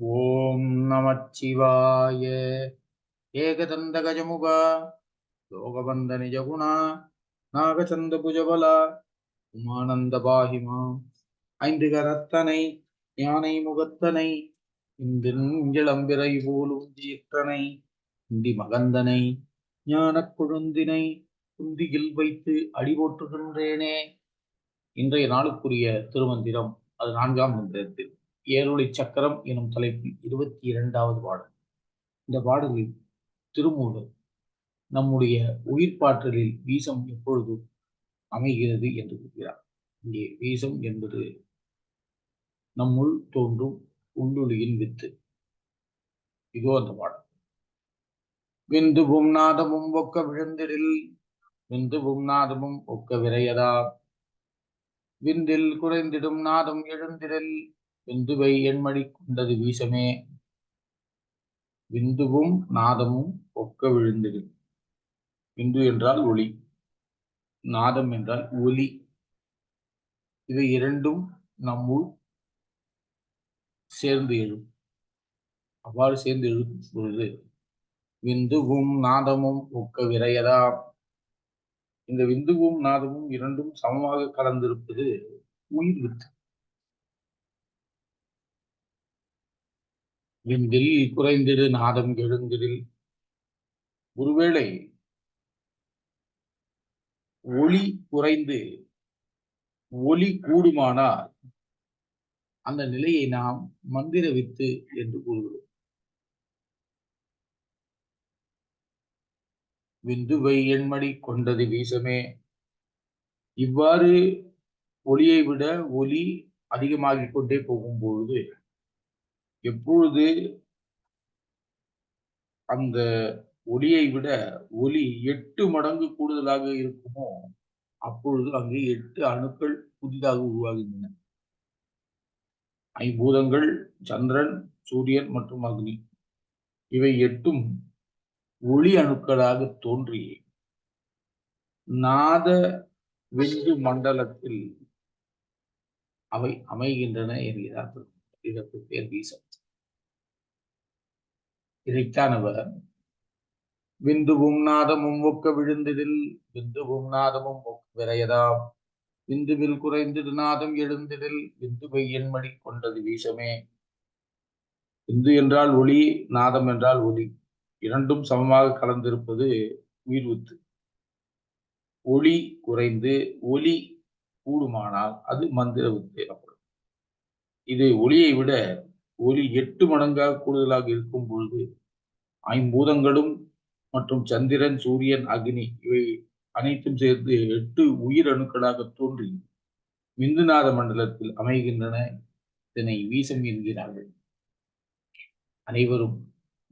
ஓம் நமச்சிவாய. ஏகதந்த கஜமுக யோகபந்த நிஜகுணா. நாகச்சந்த புஜபல. உமானந்த பாகிமா. ஐந்து கரத்தனை யானை முகத்தனை. இந்திளம்பிரை போலும் ஜீர்த்தனை இந்தி மகந்தனை. ஞானக் குழுந்தினை. குந்தியில் வைத்து அடி போட்டுகின்றேனே இன்றைய நாளுக்குரிய திருமந்திரம் அது நான்காம் மந்திரத்தில். ஏருளி சக்கரம் எனும் தலைப்பில் இருபத்தி இரண்டாவது பாடல். இந்த பாடலில் திருமூலர் நம்முடைய உயிர்ப்பாற்றலில் வீசம் எப்பொழுது அமைகிறது என்று கூறுகிறார். இங்கே வீசம் என்பது நம்முள் தோன்றும் உள்ளொளியின் வித்து. இதோ அந்த பாடல். விந்துவும் நாதமும் ஒக்க விழுந்திடில் விந்துவும் நாதமும் ஒக்க விரையதா. விந்தில் குறைந்திடும் நாதம் எழுந்திடில் விந்துவை எண்மணி கொண்டது வீசமே. விந்துவும் நாதமும் ஒக்க விழுந்தது. விந்து என்றால் ஒளி நாதம் என்றால் ஒலி. இவை இரண்டும் நம்முள் சேர்ந்து எழும். அவ்வாறு சேர்ந்து எழும் பொழுது விந்துவும் நாதமும் ஒக்க விரையதா இந்த விந்துவும் நாதமும் இரண்டும் சமமாக கலந்திருப்பது உயிர் வித்து. விந்தில் குறைந்திடு நாதம் எழுந்திடில். ஒருவேளை ஒளி குறைந்து ஒளி கூடுமானால் அந்த நிலையை நாம் மந்திர வித்து என்று கூறுகிறோம். விந்துவை எண்மடி கொண்டது வீசமே. இவ்வாறு ஒளியை விட ஒலி அதிகமாகிக் கொண்டே போகும்பொழுது எப்பொழுது அந்த ஒளியை விட ஒளி எட்டு மடங்கு கூடுதலாக இருக்குமோ அப்பொழுது அங்கே எட்டு அணுக்கள் புதிதாக உருவாகின்றன. ஐம்பூதங்கள் சந்திரன் சூரியன் மற்றும் அக்னி. இவை எட்டும் ஒளி அணுக்களாக தோன்றி நாத விந்து மண்டலத்தில் அவை அமைகின்றன என்கிறார்கள். இதற்கு பேர் வீசம். இதைத்தான் அவர் விந்துவும் நாதமும் ஒக்க விழுந்ததில் விந்துவும் நாதமும் ஒக்க விரையதாம். விந்துவில் குறைந்தது நாதம் எழுந்ததில் விந்துவை எண்மடி கொண்டது வீசமே. விந்து என்றால் ஒளி நாதம் என்றால் ஒளி. இரண்டும் சமமாக கலந்திருப்பது உயிர் வித்து ஒளி குறைந்து ஒளி கூடுமானால் அது மந்திர வித்து எனப்படும். இது ஒளியை விட ஒளி எட்டு மடங்காக கூடுதலாக இருக்கும் பொழுது ஐம்பூதங்களும் மற்றும் சந்திரன் சூரியன் அக்னி இவை அனைத்தும் சேர்ந்து எட்டு உயிர் அணுக்களாக தோன்றி விந்துநாத மண்டலத்தில் அமைகின்றன இதனை வீசம் என்கிறார்கள். அனைவரும்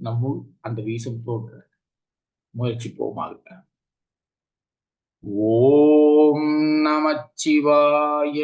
நம்முள் அந்த வீசம் தோன்ற முயற்சிப்போமாக. ஓம் நமச்சிவாய